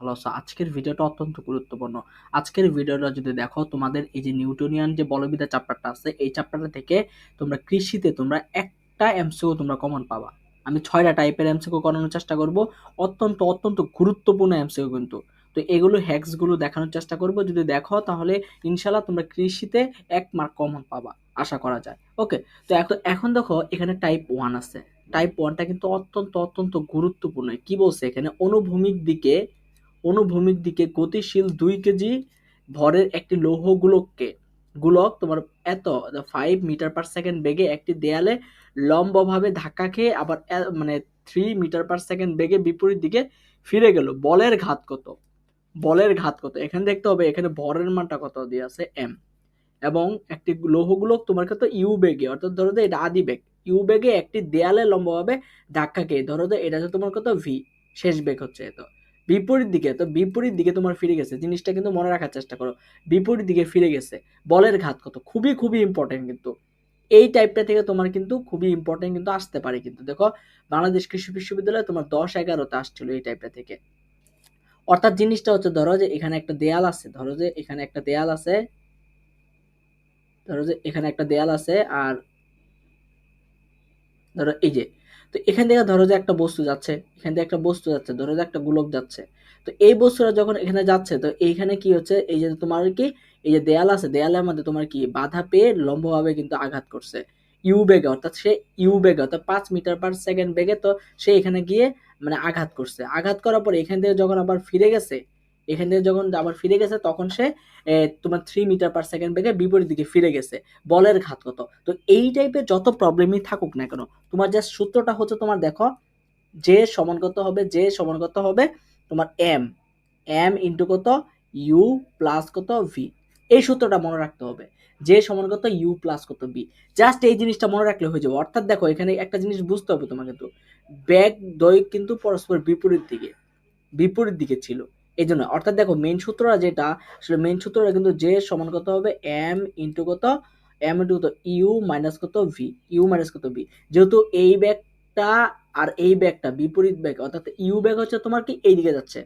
Hello so আজকের ভিডিওটা অত্যন্ত গুরুত্বপূর্ণ। আজকের ভিডিওটা যদি দেখো, তোমাদের এই যে নিউটনিয়ান যে বলবিদ্যা চ্যাপ্টারটা আছে, এই চ্যাপ্টারটা থেকে তোমরা কৃষিতে তোমরা একটা এমসিও তোমরা কমন পাবা। আমি ছয়টা টাইপের এমসিও করানোর চেষ্টা করব। অত্যন্ত অত্যন্ত গুরুত্বপূর্ণ এমসিও কিন্তু। তো এগুলো হ্যাক্সগুলো দেখানোর চেষ্টা করব। যদি দেখো, তাহলে ইনশাল্লাহ তোমরা কৃষিতে এক মার্ক কমন পাবা, আশা করা যায়। ওকে তো এখন দেখো, এখানে টাইপ ওয়ান আছে। টাইপ ওয়ানটা কিন্তু অত্যন্ত অত্যন্ত গুরুত্বপূর্ণ। কি বলছে? এখানে অনুভূমিক দিকে অনুভূমিক দিকে গতিশীল দুই কেজি ভরের একটি লৌহ গোলককে গোলক তোমার এত ফাইভ মিটার পার সেকেন্ড বেগে একটি দেয়ালে লম্বভাবে ধাক্কা খেয়ে আবার মানে থ্রি মিটার পার সেকেন্ড বেগে বিপরীত দিকে ফিরে গেল। বলের ঘাত কত? বলের ঘাত কত? এখানে দেখতে হবে এখানে ভরের মানটা কত দিয়ে আছে? এম এবং একটি লৌহগুলোক তোমার কত? ইউ বেগে, অর্থাৎ ধরো যে এটা আদি বেগ। ইউ বেগে একটি দেয়ালে লম্বভাবে ধাক্কা খেয়ে, ধরো যে এটা হচ্ছে তোমার কত? ভি শেষ বেগ হচ্ছে এত। বিপরীত দিকে, তো বিপরীত দিকে তোমার ফিরে গেছে। জিনিসটা কিন্তু মনে রাখার চেষ্টা করো, বিপরীত দিকে ফিরে গেছে। বলের ঘাত কত? খুবই খুবই ইম্পর্টেন্ট কিন্তু। এই টাইপটা থেকে তোমার কিন্তু খুবই ইম্পর্টেন্ট কিন্তু আসতে পারে কিন্তু। দেখো, বাংলাদেশ কৃষি বিশ্ববিদ্যালয়ে তোমার দশ এগারোতে আসছিল এই টাইপটা থেকে। অর্থাৎ জিনিসটা হচ্ছে, ধরো যে এখানে একটা দেয়াল আছে, ধরো যে এখানে একটা দেয়াল আছে, ধরো যে এখানে একটা দেয়াল আছে, আর ধরো এই যে তো এখান থেকে ধরো যে একটা বস্তু যাচ্ছে, এখান থেকে একটা বস্তু যাচ্ছে, ধরো যে একটা গোলক যাচ্ছে। তো এই বস্তুটা যখন এখানে যাচ্ছে, তো এইখানে কি হচ্ছে? এই যে তোমার কি? এই যে দেয়াল আছে, দেয়ালের মধ্যে তোমার কি? বাধা পেয়ে লম্বভাবে কিন্তু আঘাত করছে। ইউ বেগে, অর্থাৎ সে ইউ বেগে, অর্থাৎ পাঁচ মিটার পার সেকেন্ড বেগে তো সে এখানে গিয়ে মানে আঘাত করছে। আঘাত করার পর এখান থেকে যখন আবার ফিরে গেছে এখান থেকে যখন আবার ফিরে গেছে, তখন সে তোমার থ্রি মিটার পার সেকেন্ড বেগে বিপরীত দিকে ফিরে গেছে। বলের ঘাত কত? তো এই টাইপের যত প্রবলেমই থাকুক না কেন, তোমার যে সূত্রটা হচ্ছে তোমার দেখো, যে সমান কত হবে, যে সমান কত হবে, তোমার এম এম ইন্টু কত? ইউ প্লাস কত ভি এই সূত্রটা মনে রাখতে হবে, যে সমান কত? ইউ প্লাস কত বি জাস্ট এই জিনিসটা মনে রাখলে হয়ে যাবে। অর্থাৎ দেখো, এখানে একটা জিনিস বুঝতে হবে তোমাকে কিন্তু ব্যাগ দই কিন্তু পরস্পর বিপরীত দিকে বিপরীত দিকে ছিল। এই জন্য অর্থাৎ দেখো মেন সূত্রটা যেটা, আসলে মেন সূত্রটা কিন্তু যে সমান কত হবে? এম ইন্টু কত? এম ইন্টু কত? ইউ মাইনাস কত ভি ইউ মাইনাস কত ভি যেহেতু এই ব্যাগটা আর এই ব্যাগটা বিপরীত ব্যাগ, অর্থাৎ ইউ ব্যাগ হচ্ছে তোমার কি? এই দিকে যাচ্ছে।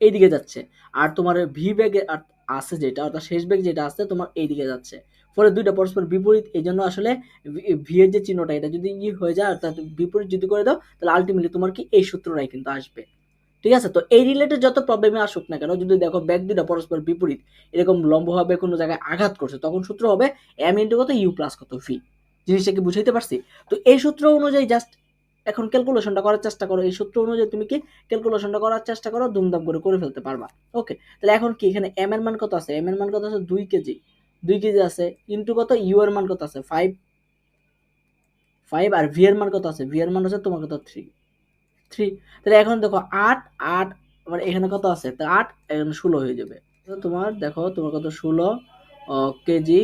এই দিকে যাচ্ছে। আর তোমার ভি ব্যাগে আছে যেটা, অর্থাৎ শেষ ব্যাগ যেটা আছে, তোমার এই দিকে যাচ্ছে। ফলে দুইটা পরস্পর বিপরীত এই জন্য আসলে ভি এর যে চিহ্নটা, এটা যদি ই হয়ে যায়, অর্থাৎ বিপরীত যদি করে দাও, তাহলে আলটিমেটলি তোমার কি? এই সূত্রটাই কিন্তু আসবে। ঠিক আছে? তো এই রিলেটেড যত প্রবলেমে আসুক না কেন, যদি দেখো ব্যাগ দুটা পরস্পর বিপরীত, এরকম লম্বভাবে কোনো জায়গায় আঘাত করছে, তখন সূত্র হবে এম ইন্টু কত? ইউ প্লাস কত? ভি জিনিসটা কি বুঝাইতে পারছি? তো এই সূত্র অনুযায়ী জাস্ট এখন ক্যালকুলেশনটা করার চেষ্টা করো। এই সূত্র অনুযায়ী তুমি কি ক্যালকুলেশনটা করার চেষ্টা করো, দুমদাম করে করে ফেলতে পারবা। ওকে তাহলে এখন কি এখানে এম এর মান কত আছে? এম এর মান কত আছে? দুই কেজি। দুই কেজি আছে। ইন্টু কত? ইউ এর মান কত আছে? ফাইভ ফাইভ আর ভি এর মান কত আছে? ভি এর মান হচ্ছে তোমার কত? থ্রি থ্রি তাহলে এখন দেখো আট আট আবার এখানে কত আছে? তা আট, এখানে ষোলো হয়ে যাবে। তোমার দেখো, তোমার কত? ষোলো কেজি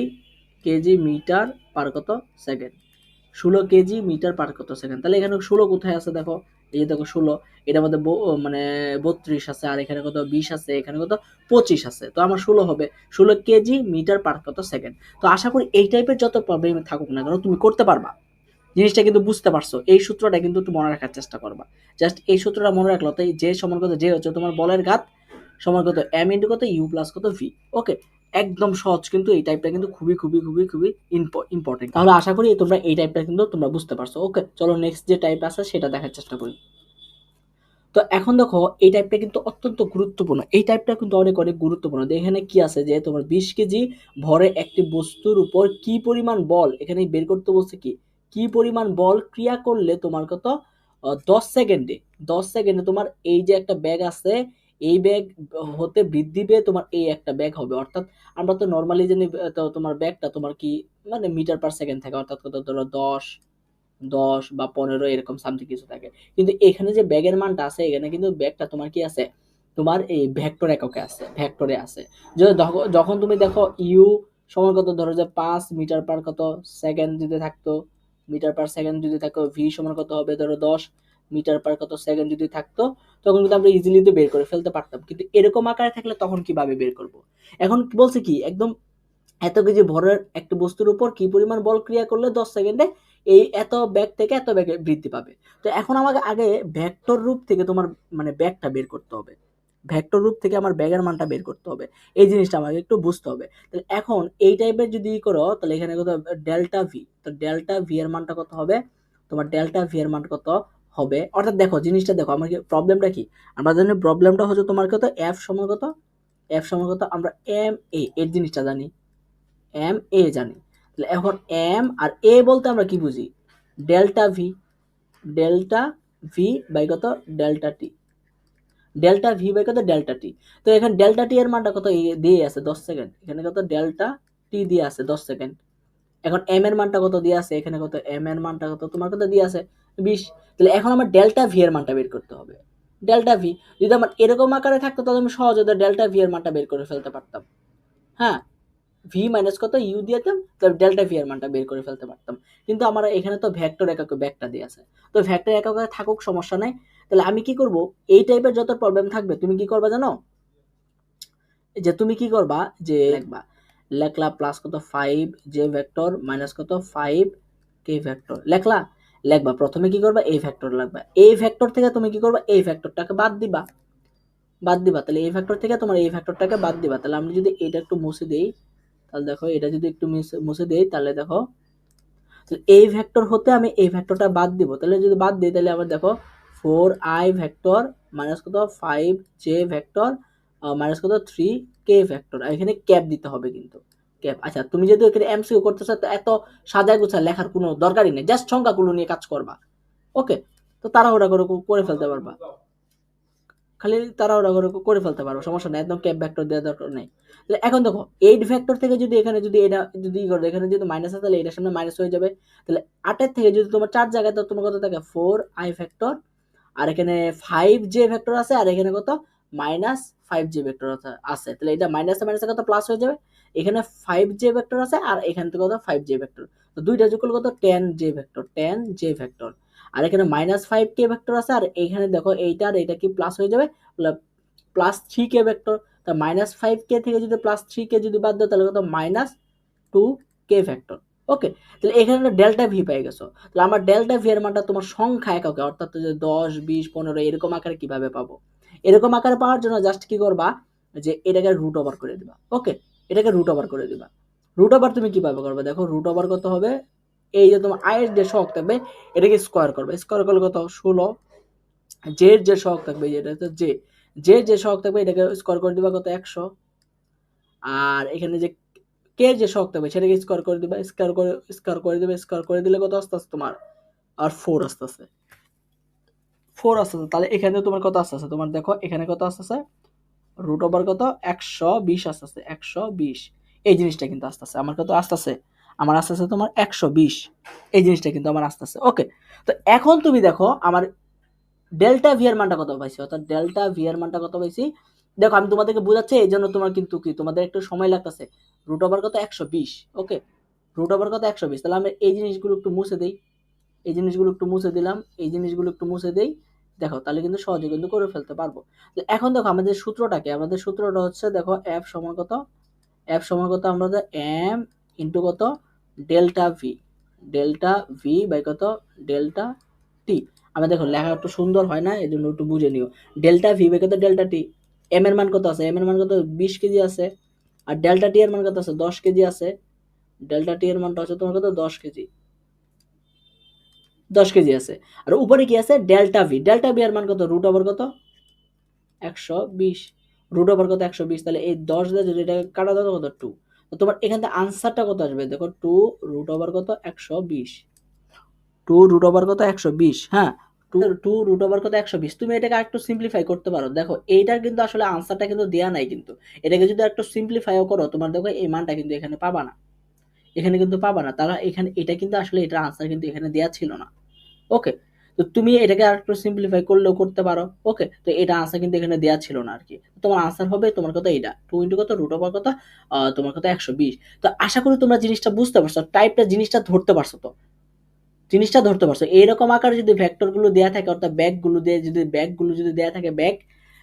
কেজি মিটার পার কত সেকেন্ড? ষোলো কেজি মিটার পার কত সেকেন্ড? তাহলে এখানে ষোলো কোথায় আছে দেখো? এই যে দেখো ষোলো এটার মধ্যে মানে বত্রিশ আছে, আর এখানে কত? বিশ আছে, এখানে কত? পঁচিশ আছে। তো আমার ষোলো হবে। ষোলো কেজি মিটার পার কত সেকেন্ড? তো আশা করি এই টাইপের যত প্রবলেম থাকুক না কেন, তুমি করতে পারবা। জিনিসটা কিন্তু বুঝতে পারছ। এই সূত্রটা কিন্তু একটু মনে রাখার চেষ্টা করবা। জাস্ট এই সূত্রটা মনে রাখল তাই যে সমান কত, যে হচ্ছে তোমার বলের ঘাত, সমান কত এম ইন্টু কত ইউ প্লাস কত ভি ওকে একদম সহজ কিন্তু এই টাইপটা কিন্তু খুবই খুবই খুবই খুবই ইম্পর্টেন্ট তাহলে আশা করি তোমরা এই টাইপটা কিন্তু তোমরা বুঝতে পারছ। ওকে চলো নেক্সট যে টাইপ আছে সেটা দেখার চেষ্টা করি। তো এখন দেখো, এই টাইপটা কিন্তু অত্যন্ত গুরুত্বপূর্ণ। এই টাইপটা কিন্তু অনেক অনেক গুরুত্বপূর্ণ। এখানে কি আছে যে তোমার বিশ কেজি ভরে একটি বস্তুর উপর কি পরিমাণ বল এখানে বের করতে বলছে কি? কি পরিমাণ বল ক্রিয়া করলে তোমার কত? দশ সেকেন্ডে। দশ সেকেন্ডে তোমার এই যে একটা ব্যাগ আছে, এই ব্যাগ হতে বৃদ্ধি পেয়ে তোমার এই একটা ব্যাগ হবে। অর্থাৎ আমরা তো নর্মালি জানি তোমার ব্যাগটা তোমার কি মানে মিটার পার সেকেন্ড থাকে। অর্থাৎ কত ধরো দশ দশ বা পনেরো এরকম সামথিং কিছু থাকে। কিন্তু এখানে যে ব্যাগের মানটা আছে, এখানে কিন্তু ব্যাগটা তোমার কি আছে? তোমার এই ভেক্টর এককে আছে ভেক্টরে আছে। যখন তুমি দেখো ইউ সমান কত? ধরো যে পাঁচ মিটার পার কত সেকেন্ড যদি থাকতো। মিটার পার সেকেন্ড যদি থাকতো ভি সমান কত হবে? ধরো দশ মিটার পার কত সেকেন্ড যদি থাকতো, তখন কিন্তু আমরা ইজিলি তো বের করে ফেলতে পারতাম। কিন্তু এরকম আকারে থাকলে তখন কীভাবে বের করব? এখন বলছে কি, একদম এত কেজি ভরের একটা বস্তুর উপর কি পরিমাণ বল ক্রিয়া করলে দশ সেকেন্ডে এই এত ব্যাগ থেকে এত ব্যাগে বৃদ্ধি পাবে? তো এখন আমাকে আগে ভেক্টর রূপ থেকে তোমার মানে ব্যাগটা বের করতে হবে। ভেক্টর রূপ থেকে আমার ব্যাগের মানটা বের করতে হবে। এই জিনিসটা আমাকে একটু বুঝতে হবে। তাহলে এখন এই টাইপের যদি করো, তাহলে এখানে কত ডেল্টা ভি তো ডেল্টা ভি এর মানটা কত হবে? তোমার ডেল্টা ভি এর মান কত হবে? অর্থাৎ দেখো, জিনিসটা দেখো, আমার প্রবলেমটা কি? আমরা জানি প্রবলেমটা হচ্ছে তোমার কত? এফ সমান কত? এফ সমান কত? আমরা এম এ এর জিনিসটা জানি। এম এ জানি। তাহলে এখন এম আর এ বলতে আমরা কি বুঝি? Delta V delta V by কত? Delta T delta V by কত? ডেল্টা টি তো এখানে ডেল্টা টি এর মানটা কত? দিয়ে আছে, দশ সেকেন্ড এখানে কত? ডেল্টা টি দিয়ে আছে, দশ সেকেন্ড এখন এম এর মানটা কত দিয়ে আছে? এখানে কত? এম এর মানটা কত? তোমার কত দিয়ে আছে? বিশ। তাহলে এখন আমার ডেল্টা ভি এর মানটা বের করতে হবে। ডেল্টা ভি যদি আমার এরকম আকারে থাকতো, তাহলে আমি সহজে ডেল্টা ভি এর মানটা বের করে ফেলতে পারতাম। হ্যাঁ? ভি মাইনাস কত? ইউ দিয়েতাম তাহলে ডেল্টা ভি এর মানটা বের করে ফেলতে পারতাম। কিন্তু আমার এখানে তো ভেক্টর এককে ব্যাগটা দিয়ে আছে। তো ভেক্টর এককে থাকুক, সমস্যা নাই। তাহলে আমি কি করব? এই টাইপের যত প্রবলেম থাকবে, তুমি কি করবা জানো? যে তুমি কি করবা? যে লিখবা, লেখলা প্লাস কত ফাইভ জে ভেক্টর মাইনাস কত ফাইভ কে ভেক্টর লেখলা, লেখবা, প্রথমে কি করবা? এই ভেক্টর লাগবা। এই ভেক্টর থেকে তুমি কি করবা? এই ভেক্টরটাকে বাদ দিবা। বাদ দিবা, তাহলে এই ভেক্টর থেকে তোমার এই ভেক্টরটাকে বাদ দিবা। তাহলে আমি যদি এটা একটু মুছে দেই তাহলে দেখো এটা যদি একটু মুছে- দেই, তাহলে দেখো এই ভেক্টর হতে আমি এই ভেক্টরটা বাদ দিব। তাহলে যদি বাদ দিই, তাহলে আবার দেখো ফোর আই ভেক্টর মাইনাস কত? ফাইভ জে ভেক্টর মাইনাস কত? থ্রি কে ভেক্টর এখানে ক্যাপ দিতে হবে কিন্তু। ক্যাপ আচ্ছা তুমি যদি এখানে এমসিকিউ করতে চাও তো এত সাজা গোছা লেখার কোনো দরকারই নেই। জাস্ট সংখ্যাগুলো নিয়ে কাজ করবা। ওকে তো তাড়াহুড়া করে করে ফেলতে পারবা। খালি তাড়াহুড়া করে করে ফেলতে পারব, সমস্যা নেই, একদম ক্যাপ ভেক্টর দেওয়ার দরকার নেই। তাহলে এখন দেখো এইট ভেক্টর থেকে যদি এখানে যদি এটা যদি করো, এখানে যদি মাইনাস আছে, তাহলে এটার সামনে মাইনাস হয়ে যাবে। তাহলে আটের থেকে যদি তোমার চার জায়গায় তো তোমার কত থাকে? ফোর আই ভেক্টর আর এখানে ফাইভ জে ভেক্টর আছে, আর এখানে কত? মাইনাস ফাইভ জে ভেক্টর আছে তাহলে এটা মাইনাস মাইনাসে কত? প্লাস হয়ে যাবে। এখানে ফাইভ জে ভেক্টর আছে, আর এখান থেকে কত? ফাইভ জে ভেক্টর তো দুইটা যোগ কত? Ten J vector ten J vector আর এখানে মাইনাস ফাইভ কে ভেক্টর আছে, আর এখানে দেখো এইটা আর এটা কি প্লাস হয়ে যাবে? প্লাস থ্রি কে ভেক্টর তা মাইনাস ফাইভ কে থেকে যদি প্লাস থ্রি কে যদি বাদ দাও, তাহলে কত? Minus two K vector okay তাহলে এখানে ডেল্টা ভি পেয়ে গেছো। তাহলে আমার ডেল্টা ভি এর মানটা তোমার সংখ্যা এককে, অর্থাৎ যে দশ, বিশ, পনেরো, এরকম আকারে কীভাবে পাবো? এরকম আকারে পাওয়ার জন্য জাস্ট কি করবা? যে এটাকে রুট ওভার করে দিবা ওকে এটাকে রুট ওভার করে দিবা। রুট ওভার তুমি কীভাবে করবে? দেখো রুট ওভার কত হবে? এই যে তোমার আয়ের যে শখ থাকবে, এটাকে স্কোয়ার করবে। স্কোয়ার করলে কত? ষোলো। জের যে শখ থাকবে যেটা হচ্ছে জে যে যে শখ থাকবে, এটাকে স্কোয়ার করে দিবা কত? একশো। আর এখানে যে কে যে শখ থাকবে, সেটাকে স্কোয়ার করে দিবা। স্কোয়ার করে স্কোয়ার করে দিবে স্কোয়ার করে দিলে কত আস্তে আস্তে তোমার আর ফোর আস্তে আস্তে। ফোর আস্তে আস্তে। তাহলে এখানে তোমার কত আস্তে আস্তে? তোমার দেখো, এখানে কত আস্তে আস্তে? রুট ওভার কত? একশো বিশ আস্তে আস্তে। একশো বিশ। এই জিনিসটা কিন্তু আস্তে আস্তে। আমার কত? আস্তে আস্তে। আমার আস্তে আস্তে তোমার একশো বিশ। এই জিনিসটা কিন্তু আমার আস্তে আস্তে ওকে তো এখন তুমি দেখো আমার ডেল্টা ভি এর মানটা কত পাইছি? অর্থাৎ ডেল্টা ভি এর মানটা কত পাইছি? দেখো আমি তোমাদেরকে বোঝাচ্ছি, এই জন্য তোমার কিন্তু কি, তোমাদের একটু সময় লাগতেছে। রুট ওভার কত? একশো বিশ ওকে রুট ওভার কত? একশো বিশ। তাহলে আমি এই জিনিসগুলো একটু মুছে দিই। এই জিনিসগুলো একটু মুছে দিলাম, এই জিনিসগুলো একটু মুছে দিই। দেখো, তাহলে কিন্তু সহজে কিন্তু করে ফেলতে পারব। এখন দেখো আমাদের সূত্রটাকে, আমাদের সূত্রটা হচ্ছে দেখো এফ সমান কত? এফ সমান কত? আমরা এম ইন্টু কত? Delta V delta V by কত? ডেল্টা টি আমি দেখো লেখা একটু সুন্দর হয় না এই জন্য একটু বুঝে নিও। ডেল্টা ভি বাই কত? ডেল্টা টি এম এর মান কত আছে? এম এর মান কত? বিশ কেজি আছে। আর ডেল্টা টি এর মান কত আছে? দশ কেজি আছে। ডেল্টা টি এর মানটা হচ্ছে তোমার কত? দশ কেজি। দশ কেজি আছে। আর উপরে কি আছে? ডেল্টা ভি ডেল্টা ভি এর মান কত? রুট ওভার কত? একশো বিশ। রুট ওভার কত? একশো বিশ। তাহলে এই দশ দিয়ে যদি এটাকে কাটা দাও কত? টু তো তোমার এখান থেকে আনসারটা কত আসবে? দেখো টু রুট ওভার কত? একশো বিশ। টু রুট ওভার কত? একশো বিশ। হ্যাঁ টু টু রুট ওভার কত? একশো বিশ। তুমি এটাকে একটু সিম্পলিফাই করতে পারো। দেখো এইটার কিন্তু আসলে আনসারটা কিন্তু দেওয়া নাই কিন্তু। এটাকে যদি একটু সিম্পলিফাইও করো তোমার দেখো এই মানটা কিন্তু এখানে পাবা না। এখানে কিন্তু পাবা না। তারা এখানে এটা কিন্তু আসলে এটার আনসার কিন্তু এখানে দেওয়া ছিল না। ওকে তো তুমি এটাকে আর একটু সিম্পলিফাই করলেও করতে পারো। ওকে তো এটা আনসার কিন্তু এখানে দেওয়া ছিল না আর কি তোমার আনসার হবে তোমার কথা এটা টু ইন্টু কত? রুট ওভার কত? তোমার কথা একশো বিশ। তো আশা করি তোমরা জিনিসটা বুঝতে পারছ টাইপটা জিনিসটা ধরতে পারছ তো। জিনিসটা ধরতে পারছ। এইরকম আকারে যদি ভেক্টরগুলো দেওয়া থাকে, অর্থাৎ ব্যাগগুলো দিয়ে যদি ব্যাগগুলো যদি দেওয়া থাকে ব্যাগ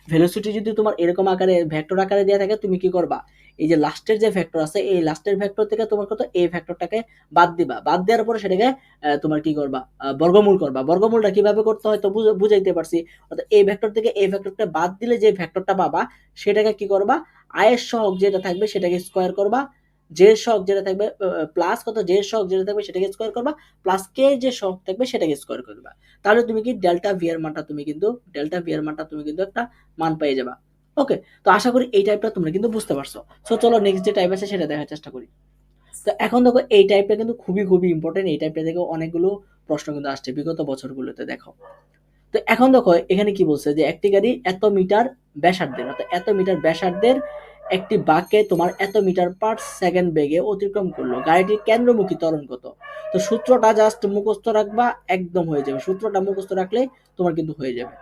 ভেলোসিটি যদি তোমার এরকম আকারে ভ্যাক্টর আকারে দেওয়া থাকে, তুমি কি করবা? এই যে লাস্টের যে ফ্যাক্টর আছে, এই লাস্টের ফ্যাক্টর থেকে তোমার কত? এই ফ্যাক্টরটাকে বাদ দিবা। বাদ দেওয়ার পরে সেটাকে তোমার কি করবা? বর্গমূল করবা। বর্গমূলটা কীভাবে করতে হয় তো বুঝ- বুঝাইতে পারছি। অর্থাৎ এই ভেক্টর থেকে এই ভেক্টরটা বাদ দিলে যে ভেক্টরটা পাবা, সেটাকে কি করবা? আয়ের সহগ যেটা থাকবে সেটাকে স্কোয়ার করবা। যে শখ যেটা থাকবে প্লাস কত যে শখ যেটা থাকবে সেটাকে স্কোয়ার করবা। প্লাস কে যে শখ থাকবে সেটাকে স্কোয়ার করবা। তাহলে তুমি কি ডেল্টা ভি এর মানটা তুমি কিন্তু ডেল্টা ভি এর মানটা তুমি কিন্তু একটা মান পেয়ে যাবা। ওকে তো আশা করি এই টাইপটা তোমরা কিন্তু বুঝতে পারছ। সো চলো নেক্সট যে টাইপ আছে সেটা দেখার চেষ্টা করি। তো এখন দেখো, এই টাইপটা কিন্তু খুবই খুবই ইম্পর্টেন্ট এই টাইপটা থেকে অনেকগুলো প্রশ্ন কিন্তু আসছে বিগত বছরগুলোতে, দেখো। তো এখন দেখো, এখানে কি বলছে যে একটি গাড়ি এত মিটার ব্যাসার্ধের, অর্থাৎ এত মিটার ব্যাসার্ধের একটি বাঁকে তোমার এত মিটার পার সেকেন্ড বেগে অতিক্রম করল। গাড়িটির কেন্দ্রমুখী ত্বরণ কত তো সূত্রটা জাস্ট মুখস্থ রাখবা, একদম হয়ে যাবে। সূত্রটা মুখস্থ রাখলে তোমার কিন্তু হয়ে যাবে।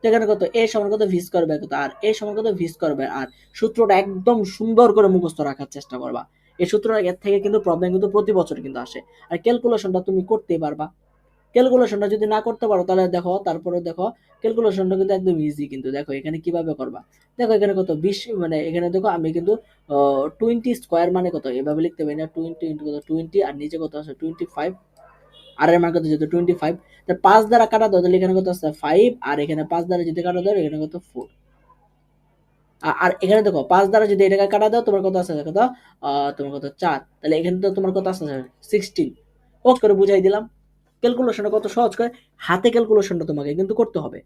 তো এখানে কত এ সমান কত ভি স্কোয়ার বাই কত আর এ সমান কত ভি স্কোয়ার বাই আর সূত্রটা একদম সুন্দর করে মুখস্থ রাখার চেষ্টা করবা। এই সূত্রটা এর থেকে কিন্তু প্রবলেম কিন্তু প্রতি বছর কিন্তু আসে। আর ক্যালকুলেশনটা তুমি করতেই পারবা। ক্যালকুলেশনটা যদি না করতে পারো, তাহলে দেখো, তারপরে দেখো ক্যালকুলেশনটা কিন্তু একদম ইজি কিন্তু। দেখো, এখানে কীভাবে করবা? দেখো, এখানে কত বিশ মানে এখানে দেখো, আমি কিন্তু টোয়েন্টি স্কোয়ার মানে কত? এভাবে লিখতে পারি না টোয়েন্টি ইন্টু কত? টোয়েন্টি আর নিচে কত আছে? টোয়েন্টি ফাইভ আর এর মান কত যেহেতু টোয়েন্টি ফাইভ পাঁচ দ্বারা কাটা দাও তাহলে এখানে কত আছে ফাইভ আর এখানে পাঁচ দ্বারা যদি কাটা দাও এখানে কত ফোর আর এখানে দেখো, পাঁচ দ্বারা যদি এটাকে কাটা দাও, তোমার কত আছে কত তোমার কত চার। তাহলে এখানে তো তোমার কত আছে সিক্সটিন ও করে বুঝাই দিলাম। ক্যালকুলেশনটা কত সহজ করে, হাতে ক্যালকুলেশনটা তোমাকে কিন্তু করতে হবে।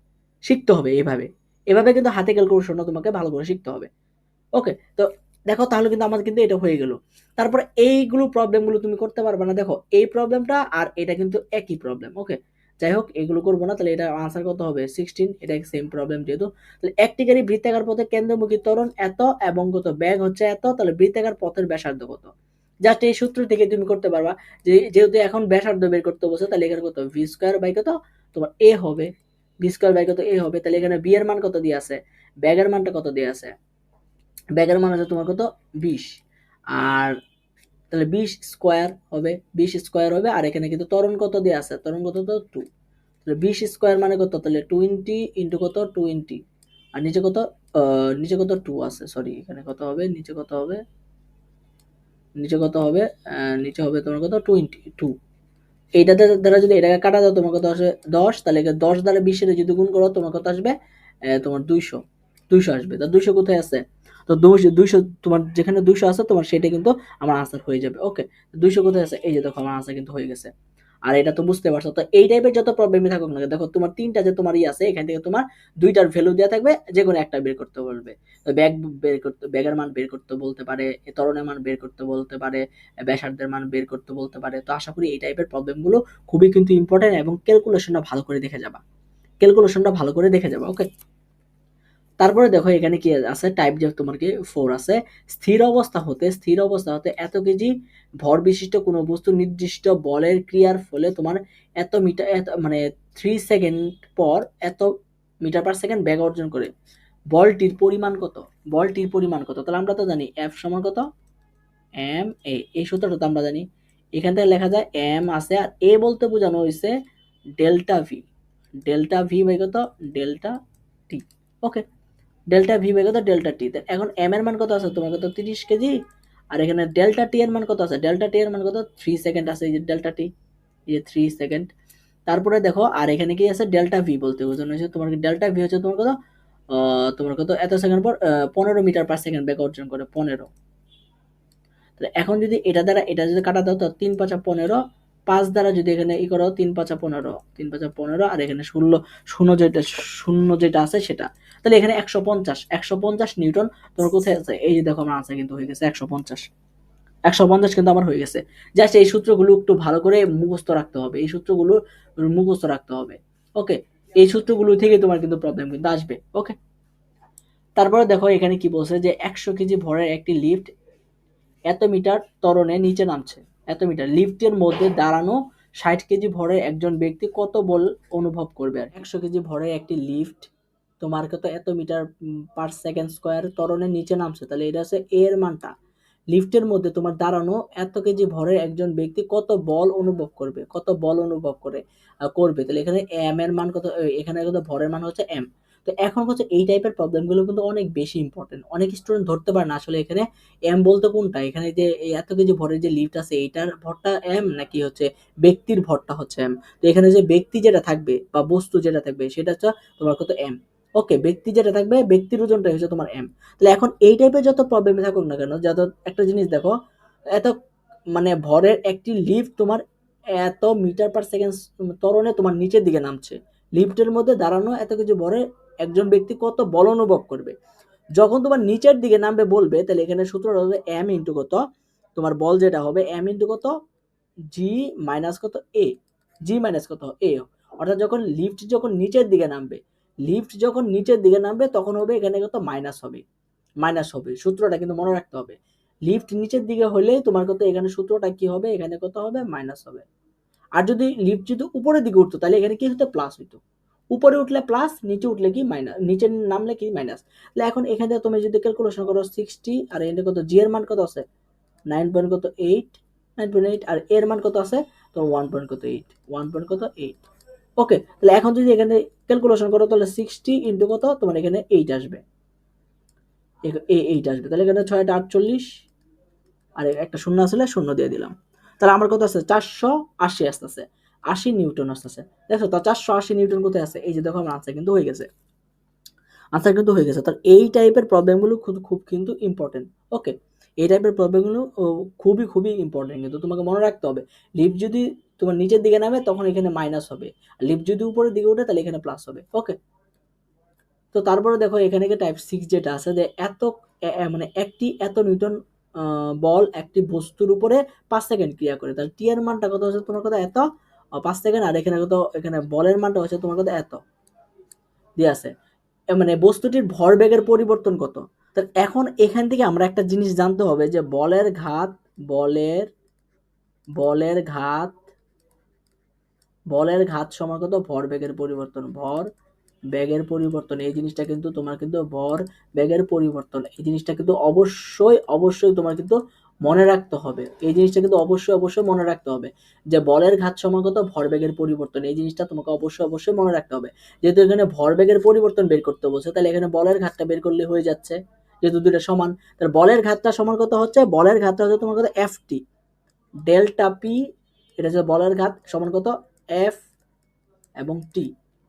শিখতে হবে এভাবে। এভাবে কিন্তু হাতে ক্যালকুলেশনটা তোমাকে ভালো করে শিখতে হবে। ওকে, তো দেখো তাহলে কিন্তু আমাদের কিন্তু এটা হয়ে গেল। তারপরে এইগুলো প্রবলেমগুলো তুমি করতে পারবে না। দেখো এই প্রবলেমটা আর এটা কিন্তু একই প্রবলেম ওকে যাই হোক, এগুলো করব না, তাহলে এটা আনসার কত হবে? সিক্সটিন এটা সেম প্রবলেম যেহেতু। তাহলে একটি গাড়ি বৃত্তাকার পথে কেন্দ্রমুখী ত্বরণ এত এবং কত ব্যাগ হচ্ছে এত, তাহলে বৃত্তাকার পথের ব্যাসার্ধ কত? জাস্ট এই সূত্র থেকে তুমি করতে পারবা যে যেহেতু এখন ব্যাসার্ধ বের করতে বলছে তাহলে এখানে কত? ভি স্কোয়ার বাই কত? তোমার এ হবে। ভি স্কোয়ার বাই কত? এ হবে। তাহলে এখানে বি এর মান কত দিয়ে আছে? ব্যাগের মানটা কত দিয়ে আছে? ব্যাগের মান হচ্ছে তোমার কত? বিশ। আর তাহলে বিশ স্কোয়ার হবে, বিশ স্কোয়ার হবে, আর এখানে কিন্তু ত্বরণ কত দিয়ে আছে? ত্বরণ কত? তো টু তাহলে বিশ স্কোয়ার মানে কত? তাহলে টোয়েন্টি ইন্টু কত? টোয়েন্টি আর নিচে কত? নিচে কত? টু আছে সরি এখানে কত হবে? নিচে কত হবে? নিচে কত হবে? নিচে হবে তোমার কত? টোয়েন্টি টু এইটাতে দ্বারা যদি এটাকে কাটা দাও, তোমার কত আসবে দশ। তাহলে দশ দ্বারা বিশের যদি গুণ করো, তোমার কত আসবে? তোমার দুইশো। দুইশো আসবে। তা দুইশো কোথায় আছে? তো দুইশো দুইশো তোমার যেখানে দুইশো আছে তোমার সেটা কিন্তু আমার আনসার হয়ে যাবে ওকে দুইশো কোথায় আছে? এই যে দেখো, আমার আনসার কিন্তু হয়ে গেছে। আর এটা তো বুঝতে পারছ, তো এই টাইপের যত প্রবলেমই থাকুক না দেখো তোমার তিনটা যে তোমার ই আছে, এখান থেকে তোমার দুইটার ভ্যালু দেওয়া থাকবে, যে কোনো একটা বের করতে বলবে। তো ব্যাগ বের করতে ব্যাগের মান বের করতে বলতে পারে তরণের মান বের করতে বলতে পারে, ব্যাসার্ধের মান বের করতে বলতে পারে। তো আশা করি এই টাইপের প্রবলেমগুলো খুবই কিন্তু ইম্পর্টেন্ট এবং ক্যালকুলেশনটা ভালো করে দেখে যাবা। ক্যালকুলেশনটা ভালো করে দেখে যাবা ওকে তারপরে দেখো এখানে কি আছে? টাইপ যে তোমার কি ফোর আছে, স্থির অবস্থা হতে, স্থির অবস্থা হতে এত কেজি ভর বিশিষ্ট কোনো বস্তু নির্দিষ্ট বলের ক্রিয়ার ফলে তোমার এত মিটার, এত মানে থ্রি সেকেন্ড পর এত মিটার পার সেকেন্ড ব্যাগ অর্জন করে। বলটির পরিমাণ কত? বলটির পরিমাণ কত? তাহলে আমরা তো জানি এফ সমান কত? এম এ এই সূত্রটা তো আমরা জানি। এখান থেকে লেখা যায় এম আছে আর এ বলতে বোঝানো হয়েছে delta V delta V by কত? Delta T okay delta V by কত ডেল্টা টি এখন এম এর মান কত আছে? তোমার কত তিরিশ কেজি। আর এখানে ডেল্টা টি এর মান কত আছে? ডেল্টা টি এর মান কত? থ্রি সেকেন্ড আছে এই যে ডেল্টা টি এই যে থ্রি সেকেন্ড তারপরে দেখো, আর এখানে কি আছে? ডেল্টা ভি বলতে বোঝানো হয়েছে। তোমার ডেল্টা ভি হচ্ছে? তোমার কত? তোমার কত? এত সেকেন্ড পর পনেরো মিটার পার সেকেন্ড ব্যাক অর্জন করে, পনেরো। তাহলে এখন যদি এটা দ্বারা, এটা যদি কাটা দাও, তো তিন পাঁচা পনেরো, পাঁচ দ্বারা যদি এখানে ই করো, তিন পাঁচা পনেরো, তিন পাঁচা পনেরো, আর এখানে ষোলো, শূন্য যেটা শূন্য যেটা আছে সেটা। তাহলে এখানে একশো পঞ্চাশ একশো পঞ্চাশ নিউটন তোমার কোথায় আছে? এই যে দেখো আমার আনসার কিন্তু হয়ে গেছে একশো পঞ্চাশ। একশো পঞ্চাশ কিন্তু আমার হয়ে গেছে। জাস্ট এই সূত্রগুলো একটু ভালো করে মুখস্থ রাখতে হবে। এই সূত্রগুলো মুখস্থ রাখতে হবে। ওকে এই সূত্রগুলো থেকে তোমার কিন্তু প্রবলেম কিন্তু আসবে। ওকে তারপরে দেখো এখানে কি বলছে যে একশো কেজি ভরের একটি লিফট এত মিটার ত্বরণে নিচে নামছে। এত মিটার। লিফটের মধ্যে দাঁড়ানো ষাট কেজি ভরের একজন ব্যক্তি কত বল অনুভব করবে? আর একশো কেজি ভরের একটি লিফট তোমার কত এত মিটার পার সেকেন্ড স্কোয়ার ত্বরণের নিচে নামছে, তাহলে এটা হচ্ছে এর মানটা। লিফটের মধ্যে তোমার দাঁড়ানো এত কেজি ভরের একজন ব্যক্তি কত বল অনুভব করবে, কত বল অনুভব করে করবে। তাহলে এখানে এম এর মান কত এখানে কত ভরের মান হচ্ছে এম তো এখন হচ্ছে এই টাইপের প্রবলেমগুলো কিন্তু অনেক বেশি ইম্পর্টেন্ট অনেক স্টুডেন্ট ধরতে পারে না আসলে এখানে এম বলতে কোনটা। এখানে যে এত কেজি ভরের যে লিফট আছে, এইটার ভরটা এম নাকি হচ্ছে ব্যক্তির ভরটা হচ্ছে এম তো এখানে যে ব্যক্তি যেটা থাকবে বা বস্তু যেটা থাকবে, সেটা হচ্ছে তোমার কত এম ওকে ব্যক্তি যেটা থাকবে, ব্যক্তির ওজনটা হচ্ছে তোমার এম তাহলে এখন এই টাইপের যত প্রবলেম থাকুক না কেন, যত একটা জিনিস দেখো, এত মানে ভরের একটি লিফট তোমার এত মিটার পার সেকেন্ড তরণে তোমার নিচের দিকে নামছে। লিফটের মধ্যে দাঁড়ানো এত কিছু ভরে একজন ব্যক্তি কত বল অনুভব করবে। যখন তোমার নিচের দিকে নামবে বলবে, তাহলে এখানে সূত্রটা হবে এম ইন্টু কত? তোমার বল যেটা হবে এম ইন্টু কত? জি মাইনাস কত? এ জি মাইনাস কত? এ অর্থাৎ যখন লিফট যখন নিচের দিকে নামবে লিফট যখন নিচের দিকে নামবে, তখন হবে এখানে কত মাইনাস হবে। মাইনাস হবে। সূত্রটা কিন্তু মনে রাখতে হবে। লিফট নিচের দিকে হলেই তোমার কত এখানে সূত্রটা কি হবে? এখানে কত হবে? মাইনাস হবে। আর যদি লিফট যদি উপরের দিকে উঠতো, তাহলে এখানে কি হতো? প্লাস হইতো। উপরে উঠলে প্লাস নিচে উঠলে কি মাইনাস নিচে নামলে কি মাইনাস তাহলে এখন এখান থেকে তুমি যদি ক্যালকুলেশন করো সিক্সটি আর এটা কত? জি এর মান কত আছে? নাইন পয়েন্ট কত? এইট নাইন পয়েন্ট এইট আর এর মান কত আছে? তো ওয়ান পয়েন্ট কত? এইট ওয়ান পয়েন্ট কত? এইট ওকে তাহলে এখন যদি এখানে ক্যালকুলেশন করো, তাহলে সিক্সটি ইন্টু কত? তোমার এখানে এইট আসবে। এইট আসবে। তাহলে এখানে ছয়টা আটচল্লিশ, আর একটা শূন্য আসলে শূন্য দিয়ে দিলাম। তাহলে আমার কত আছে চারশো আশি আসতেছে। আশি নিউটন আসতেছে। দেখো তো, চারশো আশি নিউটন কোথায় আছে? এই যে দেখো আমার আনসার কিন্তু হয়ে গেছে। আনসার কিন্তু হয়ে গেছে। তাহলে এই টাইপের প্রবলেমগুলো খুব খুব কিন্তু ইম্পর্টেন্ট ওকে এই টাইপের প্রবলেমগুলো খুবই খুবই ইম্পর্টেন্ট কিন্তু তোমাকে মনে রাখতে হবে লিফট যদি তোমার নিচের দিকে নামে তখন এখানে মাইনাস হবে। আর লিফট যদি উপরের দিকে ওঠে, তাহলে এখানে প্লাস হবে। ওকে তো তারপরে দেখো এখানে টাইপ সিক্স যেটা আছে, যে এত মানে একটি এত নিউটন বল একটি বস্তুর উপরে পাঁচ সেকেন্ড ক্রিয়া করে। তাহলে টি এর মানটা কত হচ্ছে তোমার কথা এত পাঁচ সেকেন্ড। আর এখানে কত, এখানে বলের মানটা হচ্ছে তোমার কথা এত। দিয়ে আছে। মানে বস্তুটির ভরবেগের পরিবর্তন কত? তাহলে এখন এখান থেকে আমরা একটা জিনিস জানতে হবে যে বলের ঘাত, বলের বলের ঘাত বলের ঘাত সমান কত ভরবেগের পরিবর্তন, ভর বেগের পরিবর্তন। এই জিনিসটা কিন্তু তোমার কিন্তু ভর বেগের পরিবর্তন। এই জিনিসটা কিন্তু অবশ্যই অবশ্যই তোমার কিন্তু মনে রাখতে হবে। এই জিনিসটা কিন্তু অবশ্যই অবশ্যই মনে রাখতে হবে যে বলের ঘাত সমাগত ভরবেগের পরিবর্তন। এই জিনিসটা তোমাকে অবশ্যই অবশ্যই মনে রাখতে হবে। যেহেতু এখানে ভর ভরবেগের পরিবর্তন বের করতে বলছে, তাহলে এখানে বলের ঘাতটা বের করলে হয়ে যাচ্ছে। যেহেতু দুটো সমান, তাহলে বলের ঘাতটা সমান কত হচ্ছে, বলের ঘাতটা হচ্ছে তোমার কত এফ টি ডেল্টা পি এটা হচ্ছে বলের ঘাত সমান কত এফ এবং টি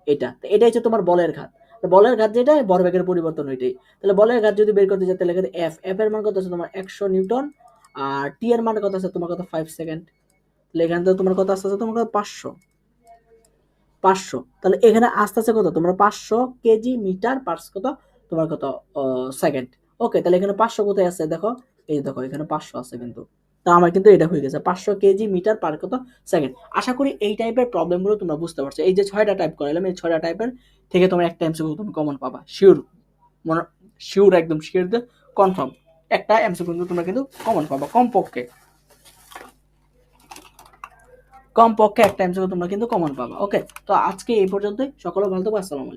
এটা। তো এটা হচ্ছে তোমার বলের ঘাত। বলের ঘাত যেটা ভরবেগের পরিবর্তন ওইটাই। তাহলে বলের ঘাত যদি বের করতে চাই তাহলে এফ এফ এর মান কত আছে? তোমার একশো নিউটন। আর টি এর মান কত আছে? তোমার কত ফাইভ সেকেন্ড তাহলে এখান থেকে তোমার কত আসতে আছে তোমার কত পাঁচশো। পাঁচশো। তাহলে এখানে আসতে আছে কত? তোমার পাঁচশো কেজি মিটার পার্স কত? তোমার কত সেকেন্ড ওকে তাহলে এখানে পাঁচশো কোথায় আছে? দেখো, এই দেখো, এখানে পাঁচশো আছে কিন্তু। তা আমার কিন্তু এটা হয়ে গেছে। পাঁচশো কেজি মিটার পার কত সেকেন্ড আশা করি এই টাইপের প্রবলেমগুলো তোমরা বুঝতে পারছ। এই যে ছয়টা টাইপ করালাম এই ছয়টা টাইপের থেকে তোমার একটা এমসিকিউ তুমি কমন পাবা। শিওর মনে শিওর একদম শিওর কনফার্ম একটা এমসিকিউ কিন্তু তোমরা কিন্তু কমন পাবা, কমপক্ষে। কমপক্ষে একটা এমসিকিউ তোমরা কিন্তু কমন পাবা ওকে তো আজকে এই পর্যন্তই। সকলে ভালো থাকো, আসসালামু